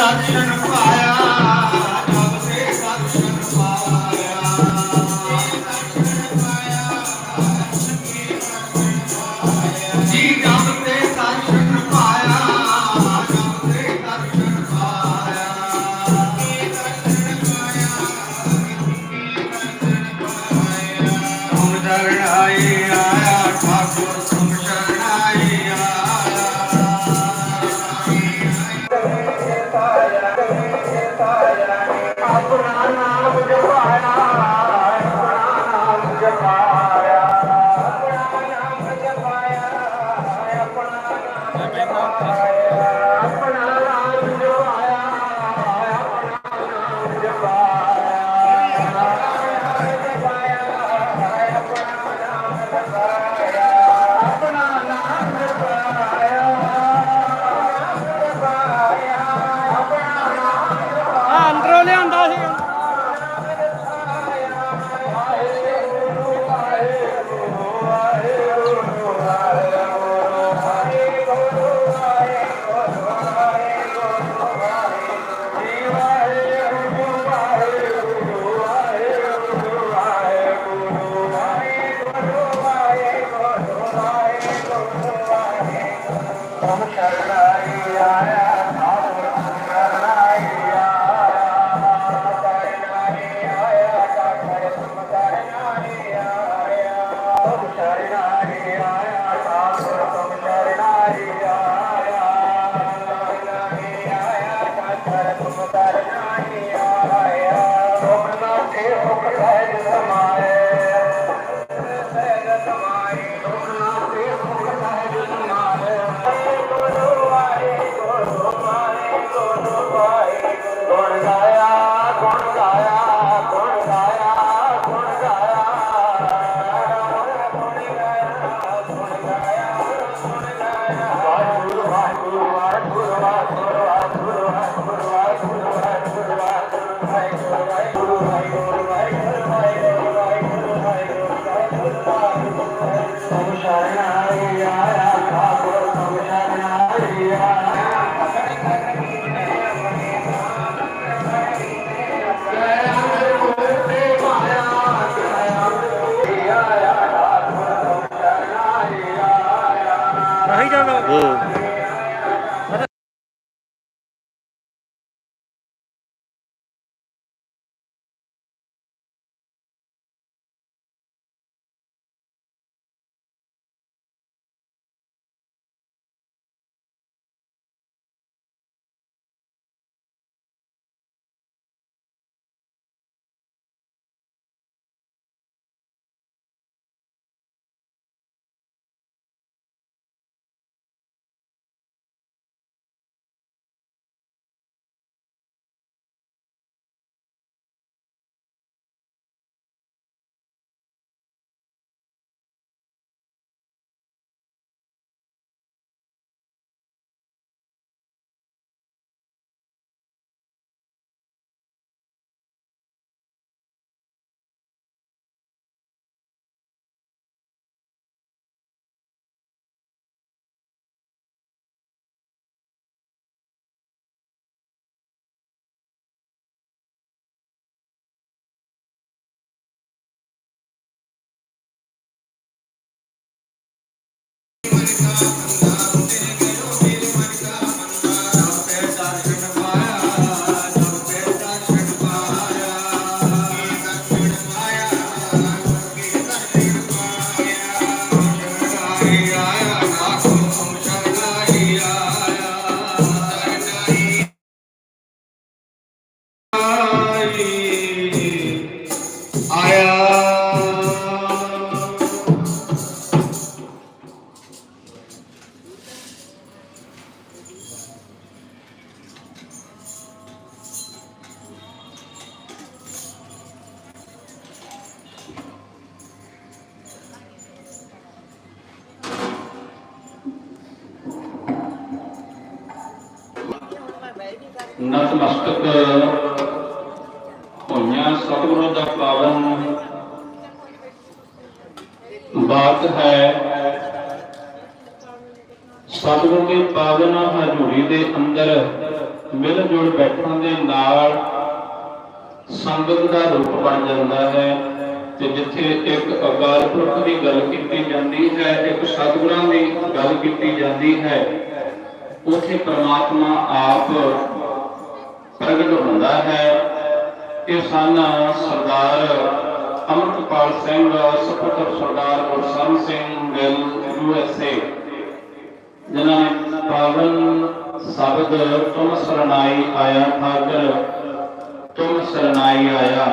咋地？这是啥呀？我就不来了 Rafa. America, ਨਤਮਸਤਕ ਹੋਈਆਂ ਸਤਿਗੁਰੂ ਦਾ ਪਾਵਨ। ਬਾਤ ਹੈ, ਸਤਿਗੁਰੂ ਦੇ ਪਾਵਨ ਹਜ਼ੂਰੀ ਦੇ ਅੰਦਰ ਮਿਲ ਜੁਲ ਬੈਠਣ ਦੇ ਨਾਲ ਸੰਗਤ ਦਾ ਰੂਪ ਬਣ ਜਾਂਦਾ ਹੈ ਤੇ ਜਿੱਥੇ ਇੱਕ ਅਕਾਲ ਪੁਰਖ ਦੀ ਗੱਲ ਕੀਤੀ ਜਾਂਦੀ ਹੈ, ਇੱਕ ਸਤਿਗੁਰਾਂ ਦੀ ਗੱਲ ਕੀਤੀ ਜਾਂਦੀ ਹੈ, ਉਥੇ ਪ੍ਰਮਾਤਮਾ ਆਪ ਪ੍ਰਗਟ ਹੁੰਦਾ ਹੈ। ਇਹ ਸਨ Sardar Amritpal Singh, ਸੁਪੁੱਤਰ Sardar Gursharan Singh Gill U S A ਜਿਨ੍ਹਾਂ ਨੇ ਪਾਵਨ ਸ਼ਬਦ ਤੁਮ ਸਰਨਾਈ ਆਇਆ ਠਾਕਰ ਤੁਮ ਸਰਨਾਈ ਆਇਆ।